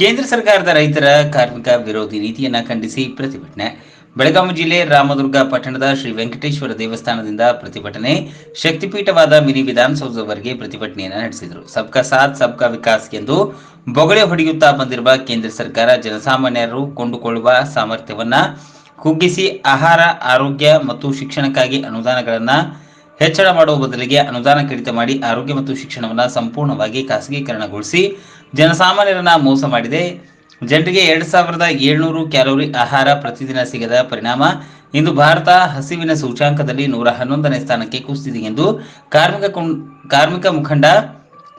ಕೇಂದ್ರ ಸರ್ಕಾರದ ರೈತರ ಕಾರ್ಮಿಕ ವಿರೋಧಿ ನೀತಿಯನ್ನ ಖಂಡಿಸಿ ಪ್ರತಿಭಟನೆ. ಬೆಳಗಾವಿ ಜಿಲ್ಲೆ ರಾಮದುರ್ಗ ಪಟ್ಟಣದ ಶ್ರೀ ವೆಂಕಟೇಶ್ವರ ದೇವಸ್ಥಾನದಿಂದ ಪ್ರತಿಭಟನೆ. ಶಕ್ತಿಪೀಠವಾದ ಮಿನಿ ವಿಧಾನಸೌಧವರೆಗೆ ಪ್ರತಿಭಟನೆಯನ್ನು ನಡೆಸಿದರು. ಸಬ್ಕಾ ಸಾಥ್, ಸಬ್ಕಾ ವಿಕಾಸ್ ಎಂದು ಬೊಗಳೆ ಹೊಡೆಯುತ್ತಾ ಬಂದಿರುವ ಕೇಂದ್ರ ಸರ್ಕಾರ ಜನಸಾಮಾನ್ಯರು ಕೊಂಡುಕೊಳ್ಳುವ ಸಾಮರ್ಥ್ಯವನ್ನ ಕುಗ್ಗಿಸಿ ಆಹಾರ, ಆರೋಗ್ಯ ಮತ್ತು ಶಿಕ್ಷಣಕ್ಕಾಗಿ ಅನುದಾನಗಳನ್ನ ಹೆಚ್ಚಳ ಮಾಡುವ ಬದಲಿಗೆ ಅನುದಾನ ಕಡಿತ ಮಾಡಿ ಆರೋಗ್ಯ ಮತ್ತು ಶಿಕ್ಷಣವನ್ನು ಸಂಪೂರ್ಣವಾಗಿ ಖಾಸಗೀಕರಣಗೊಳಿಸಿ ಜನಸಾಮಾನ್ಯರನ್ನ ಮೋಸ ಮಾಡಿದೆ. ಜನರಿಗೆ ಎರಡ್ ಸಾವಿರದ ಏಳ್ನೂರು ಕ್ಯಾಲೋರಿ ಆಹಾರ ಪ್ರತಿದಿನ ಸಿಗದ ಪರಿಣಾಮ ಇಂದು ಭಾರತ ಹಸಿವಿನ ಸೂಚ್ಯಾಂಕದಲ್ಲಿ ನೂರ ಹನ್ನೊಂದನೇ ಸ್ಥಾನಕ್ಕೆ ಕುಸಿದಿದೆ ಎಂದು ಕಾರ್ಮಿಕ ಕಾರ್ಮಿಕ ಮುಖಂಡ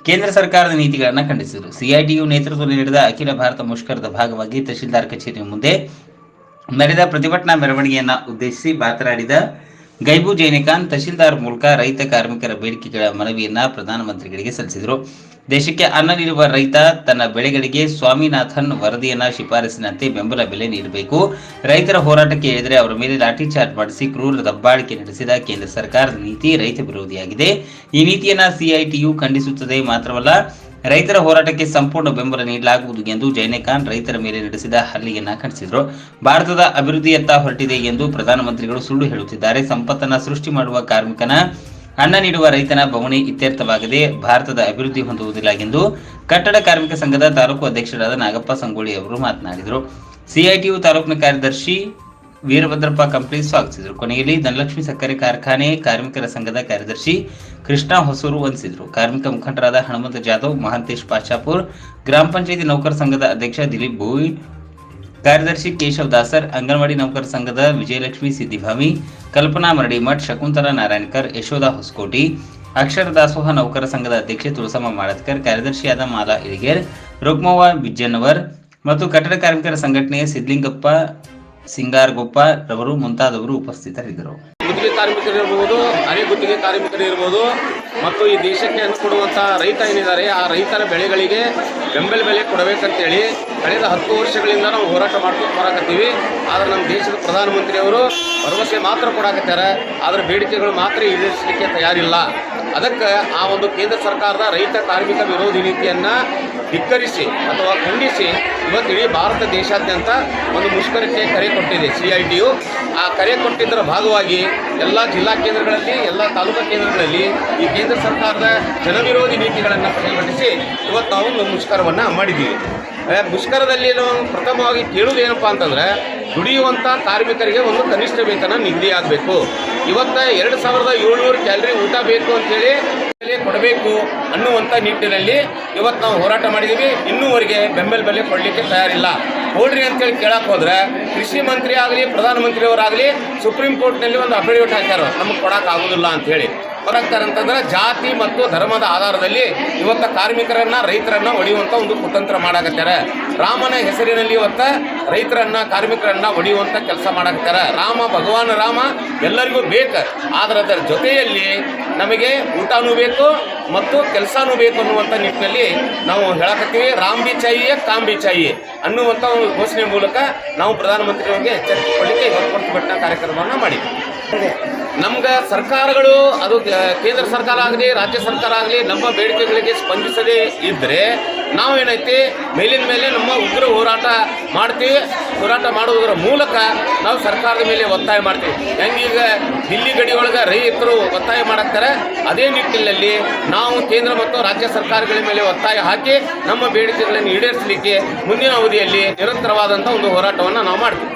ಕೇಂದ್ರ ಸರ್ಕಾರದ ನೀತಿಗಳನ್ನು ಖಂಡಿಸಿದರು. ಸಿಐಟಿಯು ನೇತೃತ್ವದಲ್ಲಿ ನಡೆದ ಅಖಿಲ ಭಾರತ ಮುಷ್ಕರದ ಭಾಗವಾಗಿ ತಹಶೀಲ್ದಾರ್ ಕಚೇರಿ ಮುಂದೆ ನಡೆದ ಪ್ರತಿಭಟನಾ ಮೆರವಣಿಗೆಯನ್ನ ಉದ್ದೇಶಿಸಿ ಮಾತನಾಡಿದ ಗೈಬು ಜೈನಿಕಾನ್ ತಹಶೀಲ್ದಾರ್ ಮೂಲಕ ರೈತ ಕಾರ್ಮಿಕರ ಬೇಡಿಕೆಗಳ ಮನವಿಯನ್ನ ಪ್ರಧಾನಮಂತ್ರಿಗಳಿಗೆ ಸಲ್ಲಿಸಿದರು. ದೇಶಕ್ಕೆ ಅನ್ನ ನೀಡುವ ರೈತ ತನ್ನ ಬೆಳೆಗಳಿಗೆ ಸ್ವಾಮಿನಾಥನ್ ವರದಿಯನ್ನ ಶಿಫಾರಸಿನಂತೆ ಬೆಂಬಲ ಬೆಲೆ ನೀಡಬೇಕು. ರೈತರ ಹೋರಾಟಕ್ಕೆ ಎಳೆದರೆ ಅವರ ಮೇಲೆ ಲಾಠಿ ಚಾರ್ಜ್ ಮಾಡಿಸಿ ಕ್ರೂರ ದಬ್ಬಾಳಿಕೆ ನಡೆಸಿದ ಕೇಂದ್ರ ಸರ್ಕಾರದ ನೀತಿ ರೈತ ವಿರೋಧಿಯಾಗಿದೆ. ಈ ನೀತಿಯನ್ನ ಸಿಐಟಿಯು ಖಂಡಿಸುತ್ತದೆ ಮಾತ್ರವಲ್ಲ ರೈತರ ಹೋರಾಟಕ್ಕೆ ಸಂಪೂರ್ಣ ಬೆಂಬಲ ನೀಡಲಾಗುವುದು ಎಂದು ಜೈನೇಖಾನ್ ರೈತರ ಮೇಲೆ ನಡೆಸಿದ ಹಲ್ಲೆಯನ್ನ ಖಂಡಿಸಿದರು. ಭಾರತದ ಅಭಿವೃದ್ಧಿಯತ್ತ ಹೊರಟಿದೆ ಎಂದು ಪ್ರಧಾನಮಂತ್ರಿಗಳು ಸುಳ್ಳು ಹೇಳುತ್ತಿದ್ದಾರೆ. ಸಂಪತ್ತನ್ನು ಸೃಷ್ಟಿ ಮಾಡುವ ಕಾರ್ಮಿಕನ ಅನ್ನ ನೀಡುವ ರೈತನ ಬವಣೆ ಇತ್ಯರ್ಥವಾಗದೆ ಭಾರತದ ಅಭಿವೃದ್ಧಿ ಹೊಂದುವುದಿಲ್ಲ ಎಂದು ಕಟ್ಟಡ ಕಾರ್ಮಿಕ ಸಂಘದ ತಾಲೂಕು ಅಧ್ಯಕ್ಷರಾದ ನಾಗಪ್ಪ ಸಂಗೋಳಿ ಅವರು ಮಾತನಾಡಿದರು. ಸಿಐಟಿಯು ತಾಲೂಕಿನ ಕಾರ್ಯದರ್ಶಿ ವೀರಭದ್ರಪ್ಪ ಕಂಪ್ಲಿ ಸ್ವಾಗತಿಸಿದರು. ಕೊನೆಯಲ್ಲಿ ಧನಲಕ್ಷ್ಮಿ ಸಕ್ಕರೆ ಕಾರ್ಖಾನೆ ಕಾರ್ಮಿಕರ ಸಂಘದ ಕಾರ್ಯದರ್ಶಿ ಕೃಷ್ಣ ಹೊಸೂರು ವಂದಿಸಿದರು ಕಾರ್ಮಿಕ ಮುಖಂಡರಾದ ಹನುಮಂತ ಜಾಧವ್, ಮಹಾಂತೇಶ್ ಪಾಶಾಪುರ್, ಗ್ರಾಮ ಪಂಚಾಯತಿ ನೌಕರ ಸಂಘದ ಅಧ್ಯಕ್ಷ ದಿಲೀಪ್ ಬೋಯಿ ಕಾರ್ಯದರ್ಶಿ ಕೇಶವ್ ದಾಸರ್, ಅಂಗನವಾಡಿ ನೌಕರ ಸಂಘದ ವಿಜಯಲಕ್ಷ್ಮಿ ಸಿದ್ದಿಭಾವಿ ಕಲ್ಪನಾ ಮರಡಿಮಠ್ ಶಕುಂತಲಾ ನಾರಾಯಣಕರ್, ಯಶೋಧ ಹೊಸಕೋಟಿ, ಅಕ್ಷರ ದಾಸೋಹ ನೌಕರ ಸಂಘದ ಅಧ್ಯಕ್ಷೆ ತುಳಸಮ್ಮ ಮಾಡತ್ಕರ್ ಕಾರ್ಯದರ್ಶಿಯಾದ ಮಾಲಾ ಇಳಿಗೇರ್, ರುಕ್ಮವ್ವ ಬಿಜ್ಜನ್ನವರ್ ಮತ್ತು ಕಟ್ಟಡ ಕಾರ್ಮಿಕರ ಸಂಘಟನೆಯ ಸಿದ್ಲಿಂಗಪ್ಪ, ಸಿಂಗಾರ್ಗೊಪ್ಪ ರವರು ಮುಂತಾದವರು ಉಪಸ್ಥಿತರಿದ್ದರು. ಗುತ್ತಿಗೆ ಕಾರ್ಮಿಕರಿರ್ಬೋದು, ಅರೆ ಗುತ್ತಿಗೆ ಕಾರ್ಮಿಕರಿರ್ಬೋದು, ಮತ್ತು ಈ ದೇಶಕ್ಕೆ ಅನ್ನು ಕೊಡುವಂಥ ರೈತ ಏನಿದ್ದಾರೆ, ಆ ರೈತರ ಬೆಳೆಗಳಿಗೆ ಬೆಂಬಲ ಬೆಲೆ ಕೊಡಬೇಕಂತೇಳಿ ಕಳೆದ ಹತ್ತು ವರ್ಷಗಳಿಂದ ನಾವು ಹೋರಾಟ ಮಾಡ್ಕೊಂಡು ಬರಾಕತ್ತೀವಿ ಆದರೆ ನಮ್ಮ ದೇಶದ ಪ್ರಧಾನಮಂತ್ರಿಯವರು ಭರವಸೆ ಮಾತ್ರ ಕೊಡಾಕತ್ತಾರೆ ಆದರೆ ಬೇಡಿಕೆಗಳು ಮಾತ್ರ ಈಡೇರಿಸಲಿಕ್ಕೆ ತಯಾರಿಲ್ಲ. ಅದಕ್ಕೆ ಆ ಒಂದು ಕೇಂದ್ರ ಸರ್ಕಾರದ ರೈತ ಕಾರ್ಮಿಕ ವಿರೋಧಿ ನೀತಿಯನ್ನು ಧಿಕ್ಕರಿಸಿ ಅಥವಾ ಖಂಡಿಸಿ ಇವತ್ತು ಇಡೀ ಭಾರತ ದೇಶಾದ್ಯಂತ ಒಂದು ಮುಷ್ಕರಕ್ಕೆ ಕರೆ ಕೊಟ್ಟಿದೆ ಸಿ ಐ ಟಿಯು ಆ ಕರೆ ಕೊಟ್ಟಿದ್ದರ ಭಾಗವಾಗಿ ಎಲ್ಲ ಜಿಲ್ಲಾ ಕೇಂದ್ರಗಳಲ್ಲಿ, ಎಲ್ಲ ತಾಲೂಕು ಕೇಂದ್ರಗಳಲ್ಲಿ ಈ ಕೇಂದ್ರ ಸರ್ಕಾರದ ಜನವಿರೋಧಿ ನೀತಿಗಳನ್ನು ಪ್ರತಿಭಟಿಸಿ ಇವತ್ತು ನಾವು ಒಂದು ಮುಷ್ಕರವನ್ನು ಮಾಡಿದ್ದೀವಿ. ಮುಷ್ಕರದಲ್ಲಿ ನಾವು ಪ್ರಥಮವಾಗಿ ಕೇಳುವುದು ಏನಪ್ಪ ಅಂತಂದರೆ ದುಡಿಯುವಂಥ ಕಾರ್ಮಿಕರಿಗೆ ಒಂದು ಕನಿಷ್ಠ ವೇತನ ನಿಗದಿಯಾಗಬೇಕು ಇವತ್ತು ಎರಡು ಸಾವಿರದ ಏಳ್ನೂರು ಕ್ಯಾಲರಿ ಊಟ ಬೇಕು ಅಂತೇಳಿ ಕೊಡಬೇಕು ಅನ್ನುವಂಥ ನಿಟ್ಟಿನಲ್ಲಿ ಇವತ್ತು ನಾವು ಹೋರಾಟ ಮಾಡಿದ್ದೀವಿ. ಇನ್ನೂವರೆಗೆ ಬೆಂಬಲ ಬೆಲೆ ಕೊಡಲಿಕ್ಕೆ ತಯಾರಿಲ್ಲ. ಕೊಡ್ರಿ ಅಂತೇಳಿ ಕೇಳಕ್ಕೆ ಹೋದ್ರೆ ಕೃಷಿ ಮಂತ್ರಿ ಆಗಲಿ ಪ್ರಧಾನಮಂತ್ರಿಯವರಾಗಲಿ ಸುಪ್ರೀಂ ಕೋರ್ಟ್ನಲ್ಲಿ ಒಂದು ಅಫಿಡವಿಟ್ ಹಾಕ್ಯಾರ. ನಮಗೆ ಕೊಡಕ್ಕೆ ಆಗೋದಿಲ್ಲ ಅಂತೇಳಿ ಹೊರಗ್ತಾರೆ ಅಂತಂದ್ರೆ ಜಾತಿ ಮತ್ತು ಧರ್ಮದ ಆಧಾರದಲ್ಲಿ ಇವತ್ತ ಕಾರ್ಮಿಕರನ್ನ, ರೈತರನ್ನ ಹೊಡೆಯುವಂಥ ಒಂದು ಕುತಂತ್ರ ಮಾಡಾಕತ್ತಾರೆ. ರಾಮನ ಹೆಸರಿನಲ್ಲಿ ಇವತ್ತ ರೈತರನ್ನ, ಕಾರ್ಮಿಕರನ್ನ ಹೊಡೆಯುವಂಥ ಕೆಲಸ ಮಾಡಾಕತ್ತಾರೆ. ರಾಮ ಭಗವಾನ್ ರಾಮ, ಎಲ್ಲರಿಗೂ ಬೇಕು. ಆದ್ರೆ ಅದರ ಜೊತೆಯಲ್ಲಿ ನಮಗೆ ಊಟನೂ ಬೇಕು ಮತ್ತು ಕೆಲಸನೂ ಬೇಕು ಅನ್ನುವಂಥ ನಿಟ್ಟಿನಲ್ಲಿ ನಾವು ಹೇಳಕತ್ತೀವಿ. ರಾಮ್ ಬಿ ಚಾಯಿಯೇ ಕಾಮ್ ಬಿ ಚಾಯಿಯೇ ಅನ್ನುವಂಥ ಒಂದು ಘೋಷಣೆ ಮೂಲಕ ನಾವು ಪ್ರಧಾನಮಂತ್ರಿಯವರಿಗೆ ಎಚ್ಚರಿಕೆ ಕೊಡಲಿಕ್ಕೆ ಇವತ್ತು ಪ್ರತಿಭಟನಾ ಕಾರ್ಯಕ್ರಮವನ್ನು ಮಾಡಿದ್ವಿ. ನಮ್ಗೆ ಸರ್ಕಾರಗಳು, ಅದು ಕೇಂದ್ರ ಸರ್ಕಾರ ಆಗಲಿ, ರಾಜ್ಯ ಸರ್ಕಾರ ಆಗಲಿ, ನಮ್ಮ ಬೇಡಿಕೆಗಳಿಗೆ ಸ್ಪಂದಿಸದೇ ಇದ್ದರೆ ಏನೈತಿ, ಮೇಲಿನ ಮೇಲೆ ನಮ್ಮ ಉಗ್ರ ಹೋರಾಟ ಮಾಡ್ತೀವಿ. ಹೋರಾಟ ಮಾಡುವುದರ ಮೂಲಕ ನಾವು ಸರ್ಕಾರದ ಮೇಲೆ ಒತ್ತಾಯ ಮಾಡ್ತೀವಿ. ಹೆಂಗೀಗ ದಿಲ್ಲಿ ಗಡಿಯೊಳಗೆ ರೈತರು ಒತ್ತಾಯ ಮಾಡಾಕ್ತಾರೆ ಅದೇ ನಿಟ್ಟಿನಲ್ಲಿ ನಾವು ಕೇಂದ್ರ ಮತ್ತು ರಾಜ್ಯ ಸರ್ಕಾರಗಳ ಮೇಲೆ ಒತ್ತಾಯ ಹಾಕಿ ನಮ್ಮ ಬೇಡಿಕೆಗಳನ್ನು ಈಡೇರಿಸಲಿಕ್ಕೆ ಮುಂದಿನ ಅವಧಿಯಲ್ಲಿ ನಿರಂತರವಾದಂಥ ಒಂದು ಹೋರಾಟವನ್ನು ನಾವು ಮಾಡ್ತೀವಿ.